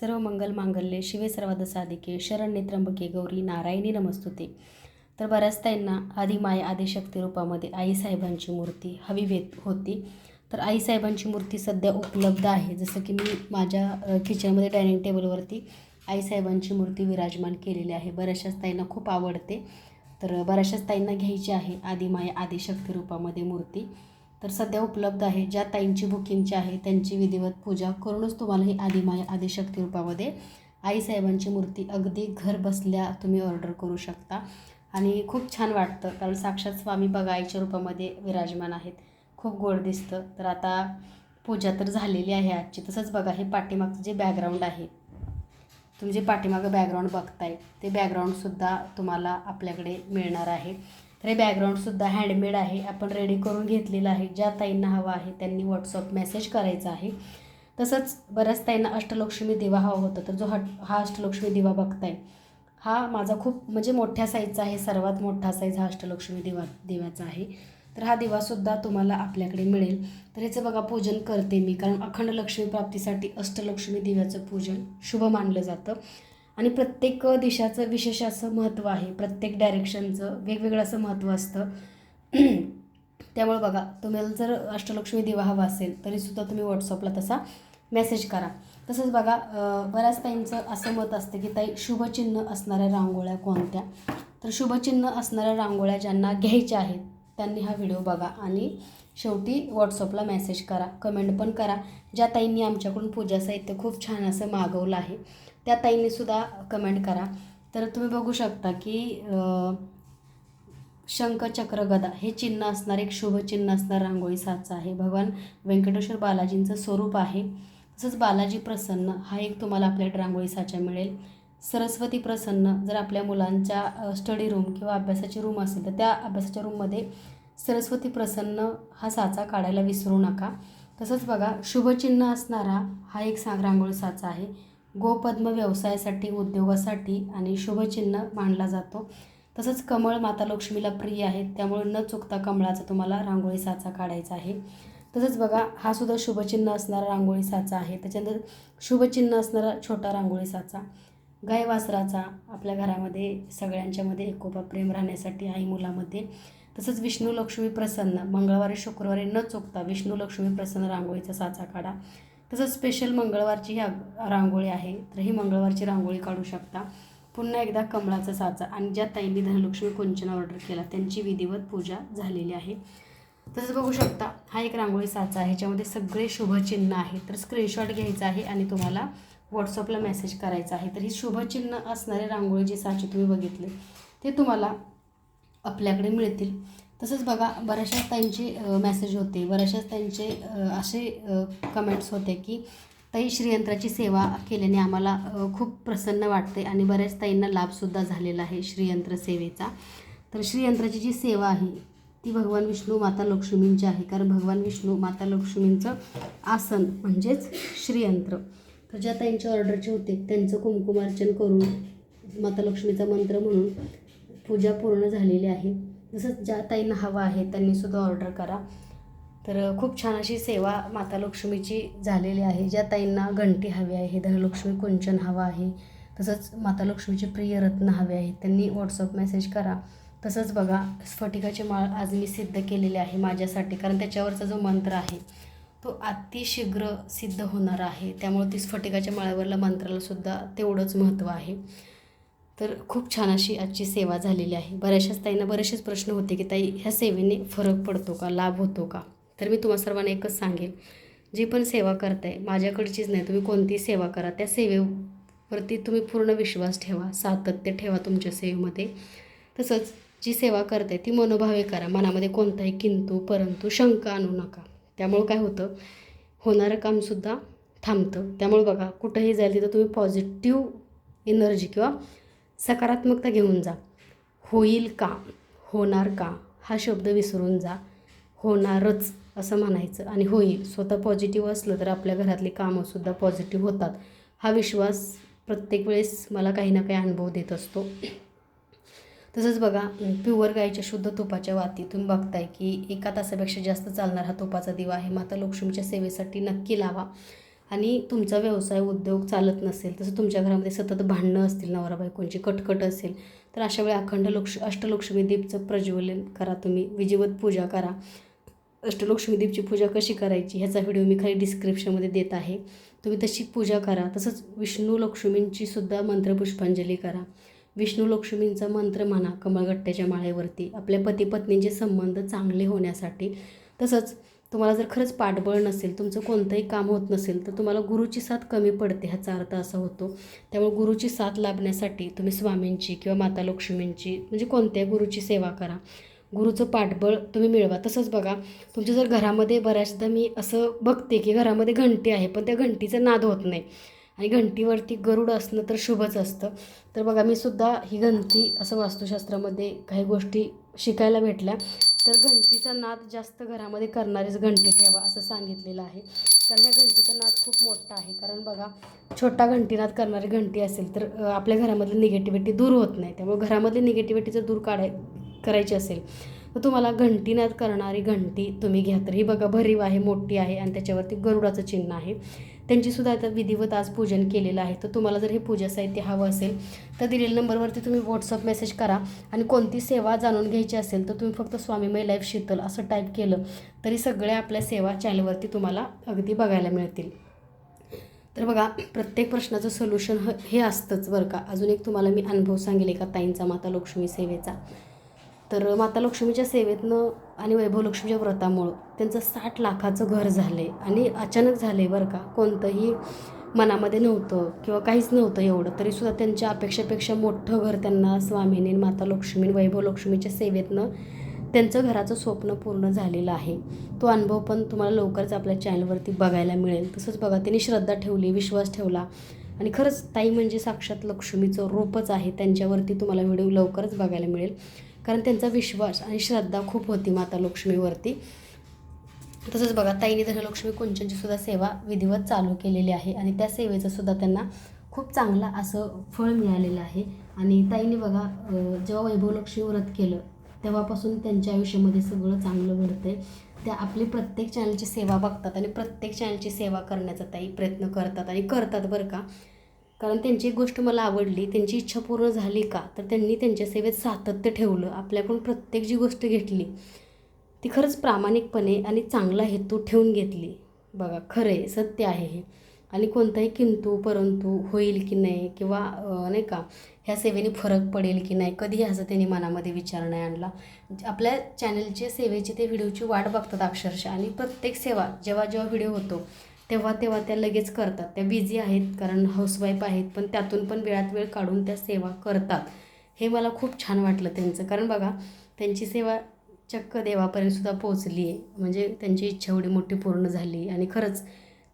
सर्व मंगल मांगल्ये शिवे सर्वाद साधिके शरण्ये त्र्यंबके गौरी नारायणी नमस्तुते. तर बऱ्याच ताईंना आदिमाया आदिशक्ती रूपामध्ये आईसाहेबांची मूर्ती हवी वेत होती. तर आईसाहेबांची मूर्ती सध्या उपलब्ध आहे. जसं की मी माझ्या किचनमध्ये डायनिंग टेबलवरती आईसाहेबांची मूर्ती विराजमान केलेली आहे. बऱ्याचशाच ताईंना खूप आवडते. तर बऱ्याचशाच ताईंना घ्यायची आहे आदिमाया आदिशक्ती रूपामध्ये मूर्ती. तर सध्या उपलब्ध आहे. ज्या ताईंची बुकिंगची आहे त्यांची विधिवत पूजा करूनच तुम्हाला ही आदिमाया आदिशक्ती रूपामध्ये आईसाहेबांची मूर्ती अगदी घर बसल्या तुम्ही ऑर्डर करू शकता. आणि खूप छान वाटतं कारण साक्षात स्वामी बघा आईच्या रूपामध्ये विराजमान आहेत. खूप गोड दिसतं. तर आता पूजा तर झालेली आहे आजची. तसंच बघा हे पाठीमागचं जे बॅकग्राऊंड आहे तुम्ही जे पाठीमागं बॅकग्राऊंड बघताय ते बॅकग्राऊंडसुद्धा तुम्हाला आपल्याकडे मिळणार आहे. हे बॅकग्राऊंडसुद्धा हँडमेड आहे. आपण रेडी करून घेतलेलं आहे. ज्या ताईंना हवा आहे त्यांनी व्हॉट्सअप मेसेज करायचा आहे. तसंच बऱ्याच ताईंना अष्टलक्ष्मी दिवा हवा होता. तर जो हट हा अष्टलक्ष्मी दिवा बघताय हा माझा खूप म्हणजे मोठ्या साईजचा आहे. सर्वात मोठा साईज हा अष्टलक्ष्मी दिवा दिव्याचा आहे. तर हा दिवासुद्धा तुम्हाला आपल्याकडे मिळेल. तर ह्याचं बघा पूजन करते मी. कारण अखंड लक्ष्मी प्राप्तीसाठी अष्टलक्ष्मी दिव्याचं पूजन शुभ मानलं जातं. आणि प्रत्येक दिशाचं विशेष असं महत्त्व आहे. प्रत्येक डायरेक्शनचं वेगवेगळं असं महत्त्व असतं. त्यामुळे बघा तुम्हाला जर अष्टलक्ष्मी दिवा हवा असेल तरीसुद्धा तुम्ही व्हॉट्सअपला तसा मेसेज करा. तसंच बघा बऱ्याच ताईंचं असं मत असतं की ताई शुभचिन्ह असणाऱ्या रांगोळ्या कोणत्या? तर शुभचिन्ह असणाऱ्या रांगोळ्या ज्यांना घ्यायच्या आहेत त्यांनी हा व्हिडिओ बघा आणि शेवटी व्हॉट्सअपला मेसेज करा. कमेंट पण करा. ज्या ताईंनी आमच्याकडून पूजा साहित्य खूप छान असं मागवलं आहे त्या ताईंनीसुद्धा कमेंट करा. तर तुम्ही बघू शकता की अं, शंख चक्र गदा हे चिन्ह असणार एक शुभचिन्ह असणार रांगोळी साचा आहे. भगवान व्यंकटेश्वर बालाजींचं स्वरूप आहे. तसंच बालाजी प्रसन्न हा एक तुम्हाला आपल्या रांगोळी साचा मिळेल. सरस्वती प्रसन्न जर आपल्या मुलांच्या स्टडी रूम किंवा अभ्यासाची रूम असेल तर त्या अभ्यासाच्या रूममध्ये सरस्वती प्रसन्न हा साचा काढायला विसरू नका. तसंच बघा शुभचिन्ह असणारा हा एक सांग रांगोळी साचा आहे. गोपद्म व्यवसायासाठी उद्योगासाठी आणि शुभचिन्ह मानला जातो. तसंच कमळ माता लक्ष्मीला प्रिय आहे त्यामुळे न चुकता कमळाचा तुम्हाला रांगोळी साचा काढायचा आहे. तसंच बघा हा सुद्धा शुभचिन्ह असणारा रांगोळी साचा आहे. त्याच्यानंतर शुभचिन्ह असणारा छोटा रांगोळी साचा. गाय वासराचा आपल्या घरामध्ये सगळ्यांच्यामध्ये एकोपा प्रेम राहण्यासाठी आई मुलामध्ये. तसंच विष्णू लक्ष्मी प्रसन्न मंगळवारी शुक्रवारी न चुकता विष्णू लक्ष्मी प्रसन्न रांगोळीचा साचा काढा. तसंच स्पेशल मंगळवारची ही रांगोळी आहे तर ही मंगळवारची रांगोळी काढू शकता. पुन्हा एकदा कमळाचा साचा आणि ज्या ताईंनी धनलक्ष्मी कुंचन ऑर्डर केला त्यांची विधिवत पूजा झालेली आहे. तसंच बघू शकता हा एक रांगोळी साचा आहे ह्याच्यामध्ये सगळे शुभचिन्ह आहे. तर स्क्रीनशॉट घ्यायचा आहे आणि तुम्हाला व्हॉट्सअपला मेसेज करायचा आहे. तर ही शुभचिन्ह असणारे रांगोळी जे साचे तुम्ही बघितले ते तुम्हाला आपल्याकडे मिळतील. तसंच बघा बऱ्याचशाच त्यांचे मेसेज होते. बऱ्याचशाच त्यांचे असे कमेंट्स होते की ताई श्रीयंत्राची सेवा केल्याने आम्हाला खूप प्रसन्न वाटते आणि बऱ्याच ताईंना लाभसुद्धा झालेला आहे श्रीयंत्र सेवेचा. तर श्रीयंत्राची जी सेवा आहे ती भगवान विष्णू माता लक्ष्मींची आहे. कारण भगवान विष्णू माता लक्ष्मींचं आसन म्हणजेच श्रीयंत्र. तर ज्या ताईंच्या ऑर्डरचे होते त्यांचं कुंकुमार्चन करून माता लक्ष्मीचा मंत्र म्हणून पूजा पूर्ण झालेली आहे. तसंच ज्या ताईंना हवा आहे त्यांनीसुद्धा ऑर्डर करा. तर खूप छान अशी सेवा माता लक्ष्मीची झालेली आहे. ज्या ताईंना घंटी हवी आहे धनलक्ष्मी कुंचन हवा आहे तसंच माता लक्ष्मीचे प्रिय रत्न हवे आहेत त्यांनी व्हॉट्सअप मेसेज करा. तसंच बघा स्फटिकाची माळ आज मी सिद्ध केलेली आहे माझ्यासाठी कारण त्याच्यावरचा जो मंत्र आहे तो अतिशीघ्र सिद्ध होणार आहे. त्यामुळे ती स्फटिकाच्या माळ्यावरला मंत्रालासुद्धा तेवढंच महत्त्व आहे. तर खूप छान अशी आजची सेवा झालेली आहे. बऱ्याचशाच ताईंना बरेचसेच प्रश्न होते की ताई ह्या सेवेने फरक पडतो का? लाभ होतो का? तर मी तुम्हा सर्वांना एकच सांगेन. जी पण सेवा करताय माझ्याकडचीच नाही. तुम्ही कोणती सेवा करा. त्या सेवेवरती तुम्ही पूर्ण विश्वास ठेवा. सातत्य ठेवा तुमच्या सेवेमध्ये. तसंच जी सेवा करताय ती मनोभावे करा. मनामध्ये कोणताही किंतू परंतु शंका आणू नका. त्यामुळं काय होतं? होणारं कामसुद्धा थांबतं. त्यामुळे बघा कुठंही जाईल तिथं तुम्ही पॉझिटिव्ह एनर्जी किंवा सकारात्मकता घेऊन जा. होईल का? होणार का? हा शब्द विसरून जा. होणारच असं म्हणायचं. आणि होईल स्वतः पॉझिटिव्ह असलं तर आपल्या घरातली कामंसुद्धा पॉझिटिव्ह होतात. हा विश्वास प्रत्येक वेळेस मला काही ना काही अनुभव देत असतो. तसंच बघा प्युअर गाईच्या शुद्ध तुपाच्या वाती तुम्ही बघताय की एका तासापेक्षा जास्त चालणार हा तुपाचा दिवा आहे. माता लक्ष्मीच्या सेवेसाठी नक्की लावा. आणि तुमचा व्यवसाय उद्योग चालत नसेल तसं तुमच्या घरामध्ये सतत भांडणं असतील नवरा बायकोंची कटकट असेल तर अशा वेळी अखंड लक्ष अष्टलक्ष्मी दीपचं प्रज्वलन करा तुम्ही. विधिवत पूजा करा. अष्टलक्ष्मी दीपची पूजा कशी करायची ह्याचा व्हिडिओ मी खाली डिस्क्रिप्शनमध्ये देत आहे. तुम्ही तशी पूजा करा. तसंच विष्णू लक्ष्मींची सुद्धा मंत्रपुष्पांजली करा. विष्णू लक्ष्मींचा मंत्र म्हणा कमळगट्ट्याच्या माळेवरती. आपल्या पती पत्नींचे संबंध चांगले होण्यासाठी. तसंच तुम्हाला जर खरंच पाठबळ नसेल तुमचं कोणतंही काम होत नसेल तर तुम्हाला गुरुची साथ कमी पडते ह्याचा अर्थ असा होतो. त्यामुळे गुरुची साथ लाभण्यासाठी तुम्ही स्वामींची किंवा माता लक्ष्मींची म्हणजे कोणत्याही गुरुची सेवा करा. गुरुचं पाठबळ तुम्ही मिळवा. तसंच बघा तुमच्या जर घरामध्ये बऱ्याचदा मी असं बघते की घरामध्ये घंटी आहे पण त्या घंटीचा नाद होत नाही. आणि घंटीवरती गरुड असणं तर शुभच असतं. तर बघा मी सुद्धा ही घंटी असं वास्तुशास्त्रामध्ये काही गोष्टी शिकायला भेटल्या. तर घंटीचा नाद जास्त घरामध्ये करणारीच घंटी ठेवा असं सांगितलेलं आहे. कारण ह्या घंटीचा नाद खूप मोठा आहे. कारण बघा छोटा घंटीनाद करणारी घंटी असेल तर आपल्या घरामधली निगेटिव्हिटी दूर होत नाही. त्यामुळे घरामधली निगेटिव्हिटी जर दूर काढाय करायची असेल तर तुम्हाला घंटीनाद करणारी घंटी तुम्ही घ्या तर. ही बघा भरीव आहे मोठी आहे आणि त्याच्यावरती गरुडाचं चिन्ह आहे. त्यांचीसुद्धा आता विधिवत आज पूजन केलेलं आहे. तर तुम्हाला जर हे पूजा साहित्य हवं असेल तर दिलेल्या नंबरवरती तुम्ही व्हॉट्सअप मेसेज करा आणि कोणती सेवा जाणून घ्यायची असेल तर तुम्ही फक्त स्वामीमय लाईफ शीतल असं टाईप केलं तरी सगळ्या आपल्या सेवा चॅनलवरती तुम्हाला अगदी बघायला मिळतील. तर बघा प्रत्येक प्रश्नाचं सोल्युशन ह हे असतंच बरं का? अजून एक तुम्हाला मी अनुभव सांगेल एका ताईंचा माता लक्ष्मी सेवेचा. तर माता लक्ष्मीच्या सेवेतनं आणि वैभव लक्ष्मीच्या व्रतामुळं त्यांचं साठ लाखाचं घर झालं आहे आणि अचानक झालं आहे बरं का कोणतंही मनामध्ये नव्हतं किंवा काहीच नव्हतं एवढं तरीसुद्धा त्यांच्या अपेक्षेपेक्षा मोठं घर त्यांना स्वामीनी माता लक्ष्मी वैभव लक्ष्मीच्या सेवेतनं त्यांचं घराचं स्वप्न पूर्ण झालेलं आहे. तो अनुभव पण तुम्हाला लवकरच आपल्या चॅनलवरती बघायला मिळेल. तसंच बघा त्यांनी श्रद्धा ठेवली विश्वास ठेवला. आणि खरंच ताई म्हणजे साक्षात लक्ष्मीचं रूपच आहे. त्यांच्यावरती तुम्हाला व्हिडिओ लवकरच बघायला मिळेल. कारण त्यांचा विश्वास आणि श्रद्धा खूप होती माता लक्ष्मीवरती. तसंच बघा ताईने धनलक्ष्मी कुंचनची सुद्धा सेवा विधिवत चालू केलेली आहे आणि त्या सेवेचं सुद्धा त्यांना खूप चांगला असं फळ मिळालेलं आहे. आणि ताईने बघा जेव्हा वैभवलक्ष्मी व्रत केलं तेव्हापासून त्यांच्या आयुष्यामध्ये सगळं चांगलं घडतंय. त्या आपली प्रत्येक चॅनलची सेवा बघतात आणि प्रत्येक चॅनलची सेवा करण्याचा ताई प्रयत्न करतात आणि करतात बरं का. कारण त्यांची एक गोष्ट मला आवडली त्यांची इच्छा पूर्ण झाली का तर त्यांनी त्यांच्या सेवेत सातत्य ठेवलं आपल्याकडून प्रत्येक जी गोष्ट घेतली ती खरंच प्रामाणिकपणे आणि चांगला हेतू ठेवून घेतली. बघा खरं आहे सत्य आहे हे. आणि कोणताही किंतू परंतु होईल की नाही किंवा नाही का ह्या सेवेने फरक पडेल की नाही कधीही असं त्यांनी मनामध्ये विचार नाही आणला. आपल्या चॅनलच्या सेवेची ते व्हिडिओची वाट बघतात अक्षरशः. आणि प्रत्येक सेवा जेव्हा जेव्हा व्हिडिओ होतो तेव्हा तेव्हा त्या लगेच करतात. त्या बिझी आहेत कारण हाऊसवाईफ आहेत पण त्यातून पण वेळात वेळ काढून त्या सेवा करतात. हे मला खूप छान वाटलं त्यांचं. कारण बघा त्यांची सेवा चक्क देवापर्यंतसुद्धा पोचली पोहोचली आहे म्हणजे त्यांची इच्छा एवढी मोठी पूर्ण झाली आणि खरंच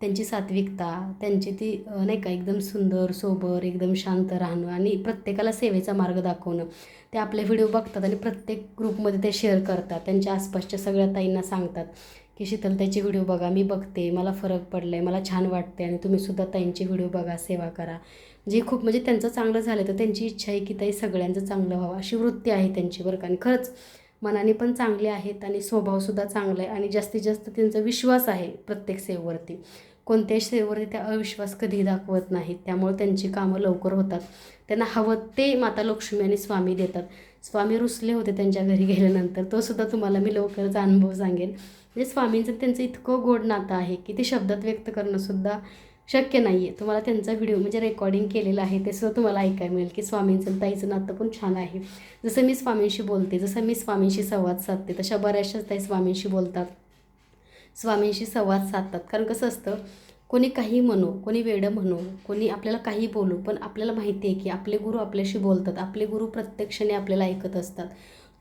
त्यांची सात्विकता त्यांची ती नाही का एकदम सुंदर सोबर एकदम शांत राहणं आणि प्रत्येकाला सेवेचा मार्ग दाखवणं. ते आपले व्हिडिओ बघतात आणि प्रत्येक ग्रुपमध्ये ते शेअर करतात. त्यांच्या आसपासच्या सगळ्या ताईंना सांगतात. की शीतलताईचे व्हिडिओ बघा मी बघते मला फरक पडला आहे मला छान वाटते आणि तुम्हीसुद्धा ताईंचे व्हिडिओ बघा सेवा करा. जे खूप म्हणजे त्यांचं चांगलं झालं तर त्यांची इच्छा आहे की ताई सगळ्यांचं चांगलं व्हावं अशी वृत्ती आहे त्यांची बरं का. आणि खरंच मनाने पण चांगले आहेत आणि स्वभावसुद्धा चांगला आहे आणि जास्तीत जास्त त्यांचा विश्वास आहे प्रत्येक सेवेवरती. कोणत्याही सेवेवरती त्या अविश्वास कधी दाखवत नाहीत त्यामुळे त्यांची कामं लवकर होतात. त्यांना हवं ते माता लक्ष्मी आणि स्वामी देतात. स्वामी रुसले होते त्यांच्या घरी गेल्यानंतर तोसुद्धा तुम्हाला मी लवकरच अनुभव सांगेन. म्हणजे स्वामींचं त्यांचं इतकं गोड नातं आहे की ते शब्दात व्यक्त करणंसुद्धा शक्य नाही आहे तुम्हाला त्यांचा व्हिडिओ म्हणजे रेकॉर्डिंग केलेलं आहे ते सुद्धा तुम्हाला ऐकायला मिळेल की स्वामींचं ताईचं नातं पण छान आहे. जसं मी स्वामींशी बोलते जसं मी स्वामींशी संवाद साधते तशा बऱ्याचशाच ताई स्वामींशी बोलतात. स्वामींशी संवाद साधतात. कारण कसं असतं कोणी काही म्हणो कोणी वेडं म्हणो कोणी आपल्याला काही बोलू पण आपल्याला माहिती आहे की आपले गुरु आपल्याशी बोलतात. आपले गुरु प्रत्यक्षाने आपल्याला ऐकत असतात.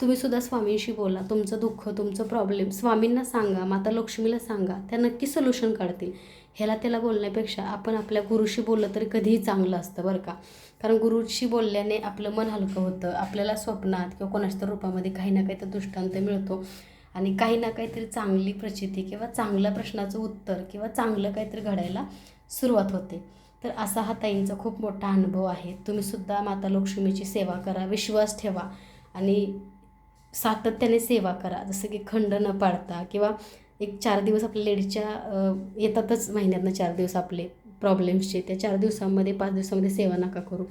तुम्ही सुद्धा स्वामींशी बोला. तुमचं दुःख तुमचं प्रॉब्लेम स्वामींना सांगा माता लक्ष्मीला सांगा. त्या नक्की सोल्युशन काढतील. ह्याला त्याला बोलण्यापेक्षा आपण आपल्या गुरुशी बोललं तरी कधीही चांगलं असतं बरं का. कारण गुरुशी बोलल्याने आपलं मन हलकं होतं आपल्याला स्वप्नात किंवा कोणाच्या तर रूपामध्ये काही ना काहीतरी दृष्टांत मिळतो. आणि काही ना काहीतरी चांगली प्रचिती किंवा चांगल्या प्रश्नाचं उत्तर किंवा चांगलं काहीतरी घडायला सुरुवात होते. तर असा हा ताईंचा खूप मोठा अनुभव आहे. तुम्हीसुद्धा माता लक्ष्मीची सेवा करा विश्वास ठेवा. आणि सातत्याने सेवा करा. जसं की खंड न पाडता किंवा एक चार दिवस आपल्या लेडीजच्या येतातच महिन्यातनं चार दिवस आपले प्रॉब्लेम्सचे त्या चार दिवसामध्ये पाच दिवसामध्ये सेवा नका करू.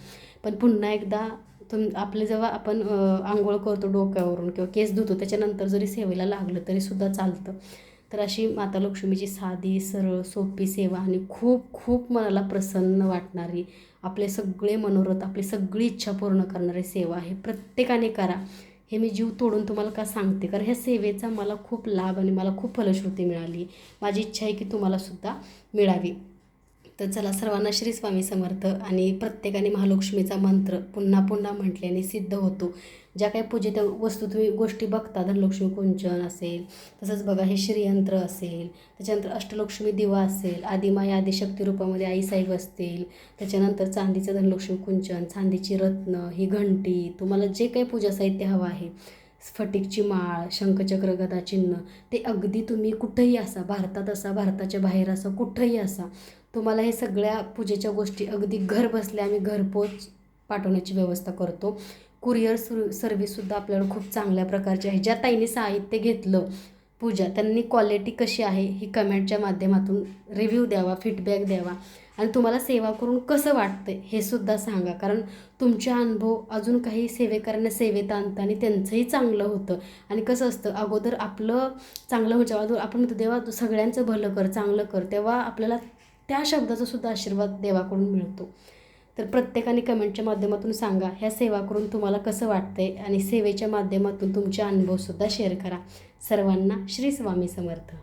पण पुन्हा एकदा तुम आपले जेव्हा आपण आंघोळ करतो डोक्यावरून किंवा केस धुतो त्याच्यानंतर जरी सेवेला लागलं तरीसुद्धा चालतं. तर अशी माता लक्ष्मीची साधी सरळ सोपी सेवा आणि खूप खूप मनाला प्रसन्न वाटणारी आपले सगळे मनोरथ आपली सगळी इच्छा पूर्ण करणारी सेवा आहे. प्रत्येकाने करा. हे मी जीव तोडून तुम्हाला का सांगते? कारण ह्या सेवेचा मला खूप लाभ आणि मला खूप फलश्रुती मिळाली. माझी इच्छा आहे की तुम्हालासुद्धा मिळावी. तर चला सर्वांना श्री स्वामी समर्थ आणि प्रत्येकाने महालक्ष्मीचा मंत्र पुन्हा पुन्हा म्हटल्याने सिद्ध होतो. ज्या काही पूजेत वस्तू तुम्ही गोष्टी बघता धनलक्ष्मी कुंचन असेल तसंच बघा हे श्रीयंत्र असेल त्याच्यानंतर अष्टलक्ष्मी दिवा असेल आदिमाया आदिशक्ती रूपामध्ये आईसाहेब असतील त्याच्यानंतर चांदीचं धनलक्ष्मी कुंचन चांदीची रत्न ही घंटी तुम्हाला जे काही पूजा साहित्य हवं आहे स्फटिकची माळ शंखचक्र गदा चिन्ह ते अगदी तुम्ही कुठंही असा भारतात असा भारताच्या बाहेर असा कुठंही असा तुम्हाला हे सगळ्या पूजेच्या गोष्टी अगदी घर बसल्या आम्ही घरपोच पाठवण्याची व्यवस्था करतो. कुरिअर सु सर्व्हिससुद्धा आपल्याला खूप चांगल्या प्रकारची आहे. ज्या ताईने साहित्य घेतलं पूजा त्यांनी क्वालिटी कशी आहे ही कमेंटच्या माध्यमातून रिव्ह्यू द्यावा फीडबॅक द्यावा. आणि तुम्हाला सेवा करून कसं वाटतं हे सुद्धा सांगा. कारण तुमचे अनुभव अजून काही सेवेकरांना सेवेत आणतं आणि त्यांचंही चांगलं होतं. आणि कसं असतं अगोदर आपलं चांगलं होतं आपण म्हणतो देवा तू सगळ्यांचं भलं कर चांगलं कर तेव्हा आपल्याला त्या शब्दाचा सुद्धा आशीर्वाद देवाकडून मिळतो. तर प्रत्येकाने कमेंटच्या माध्यमातून सांगा ह्या सेवा करून तुम्हाला कसं वाटतंय? आणि सेवेच्या माध्यमातून तुमचे अनुभवसुद्धा शेअर करा. सर्वांना श्री स्वामी समर्थ.